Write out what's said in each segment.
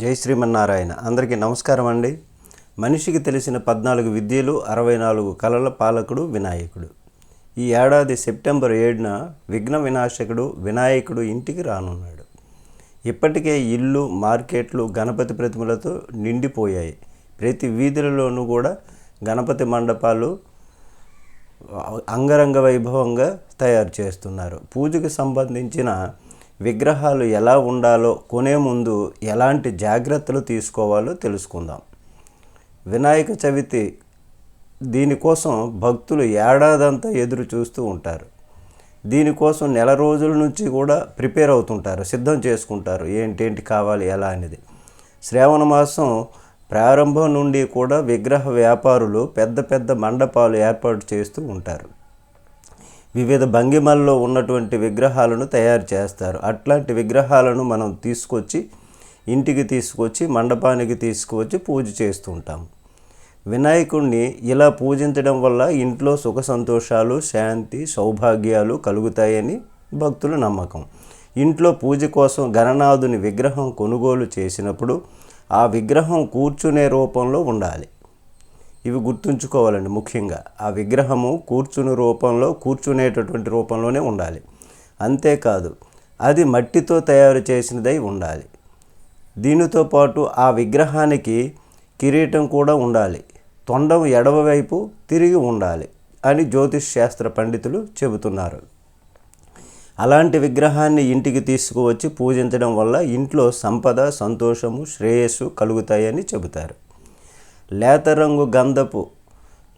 జై శ్రీమన్నారాయణ. అందరికీ నమస్కారం అండి. మనిషికి తెలిసిన పద్నాలుగు విద్యలు అరవై నాలుగు కళల పాలకుడు వినాయకుడు. ఈ ఏడాది సెప్టెంబర్ ఏడున విఘ్న వినాశకుడు వినాయకుడు ఇంటికి రానున్నాడు. ఇప్పటికే ఇల్లు మార్కెట్లు గణపతి ప్రతిమలతో నిండిపోయాయి. ప్రతి వీధులలోనూ కూడా గణపతి మండపాలు అంగరంగ వైభవంగా తయారు చేస్తున్నారు. పూజకు సంబంధించిన విగ్రహాలు ఎలా ఉండాలో కొనే ముందు ఎలాంటి జాగ్రత్తలు తీసుకోవాలో తెలుసుకుందాం. వినాయక చవితి దీనికోసం భక్తులు ఏడాదంతా ఎదురు చూస్తూ ఉంటారు. దీనికోసం నెల రోజుల నుంచి కూడా ప్రిపేర్ అవుతుంటారు సిద్ధం చేసుకుంటారు. ఏంటేంటి కావాలి ఎలా అనేది. శ్రావణ మాసం ప్రారంభం నుండి కూడా విగ్రహ వ్యాపారులు పెద్ద పెద్ద మండపాలు ఏర్పాటు చేస్తూ ఉంటారు. వివిధ భంగిమల్లో ఉన్నటువంటి విగ్రహాలను తయారు చేస్తారు. అట్లాంటి విగ్రహాలను మనం తీసుకొచ్చి ఇంటికి తీసుకొచ్చి మండపానికి తీసుకువచ్చి పూజ చేస్తూ ఉంటాం. ఇలా పూజించడం వల్ల ఇంట్లో సుఖ సంతోషాలు శాంతి సౌభాగ్యాలు కలుగుతాయని భక్తుల నమ్మకం. ఇంట్లో పూజ కోసం గణనాథుని విగ్రహం కొనుగోలు చేసినప్పుడు ఆ విగ్రహం కూర్చునే రూపంలో ఉండాలి. ఇవి గుర్తుంచుకోవాలండి ముఖ్యంగా. ఆ విగ్రహము కూర్చుని రూపంలో కూర్చునేటటువంటి రూపంలోనే ఉండాలి. అంతేకాదు అది మట్టితో తయారు చేసినదై ఉండాలి. దీనితో పాటు ఆ విగ్రహానికి కిరీటం కూడా ఉండాలి. తొండం ఎడమవైపు తిరిగి ఉండాలి అని జ్యోతిష్ శాస్త్ర పండితులు చెబుతున్నారు. అలాంటి విగ్రహాన్ని ఇంటికి తీసుకువచ్చి పూజించడం వల్ల ఇంట్లో సంపద సంతోషము శ్రేయస్సు కలుగుతాయని చెబుతారు. లేత రంగు గంధపు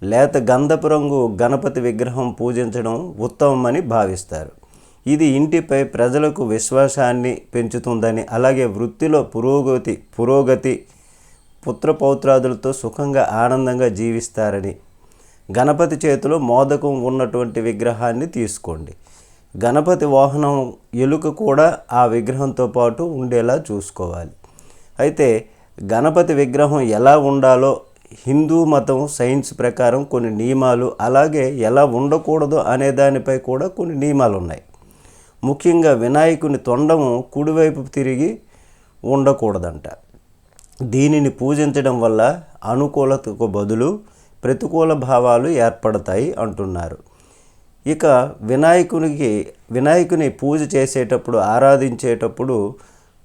లేత గంధపు రంగు గణపతి విగ్రహం పూజించడం ఉత్తమమని భావిస్తారు. ఇది ఇంటిపై ప్రజలకు విశ్వాసాన్ని పెంచుతుందని అలాగే వృత్తిలో పురోగతి పురోగతి పుత్రపౌత్రాదులతో సుఖంగా ఆనందంగా జీవిస్తారని. గణపతి చేతిలో మోదకం ఉన్నటువంటి విగ్రహాన్ని తీసుకోండి. గణపతి వాహనం ఎలుక కూడా ఆ విగ్రహంతో పాటు ఉండేలా చూసుకోవాలి. అయితే గణపతి విగ్రహం ఎలా ఉండాలో హిందూ మతం సైన్స్ ప్రకారం కొన్ని నియమాలు అలాగే ఎలా ఉండకూడదు అనే దానిపై కూడా కొన్ని నియమాలు ఉన్నాయి ముఖ్యంగా వినాయకుని తొండము కుడివైపు తిరిగి ఉండకూడదంట. దీనిని పూజించడం వల్ల అనుకూలతకు బదులు ప్రతికూల భావాలు ఏర్పడతాయి అంటున్నారు. ఇక వినాయకునికి వినాయకుని పూజ చేసేటప్పుడు ఆరాధించేటప్పుడు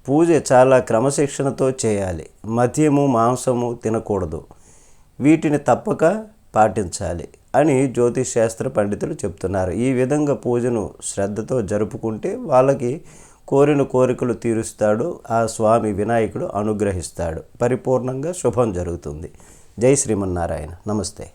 పూజ చాలా క్రమశిక్షణతో చేయాలి. మద్యము మాంసము తినకూడదు. వీటిని తప్పక పాటించాలి అని జ్యోతిష్ శాస్త్ర పండితులు చెప్తున్నారు. ఈ విధంగా పూజను శ్రద్ధతో జరుపుకుంటే వాళ్ళకి కోరిన కోరికలు తీరుస్తాడు. ఆ స్వామి వినాయకుడు అనుగ్రహిస్తాడు. పరిపూర్ణంగా శుభం జరుగుతుంది. జై శ్రీమన్నారాయణ. నమస్తే.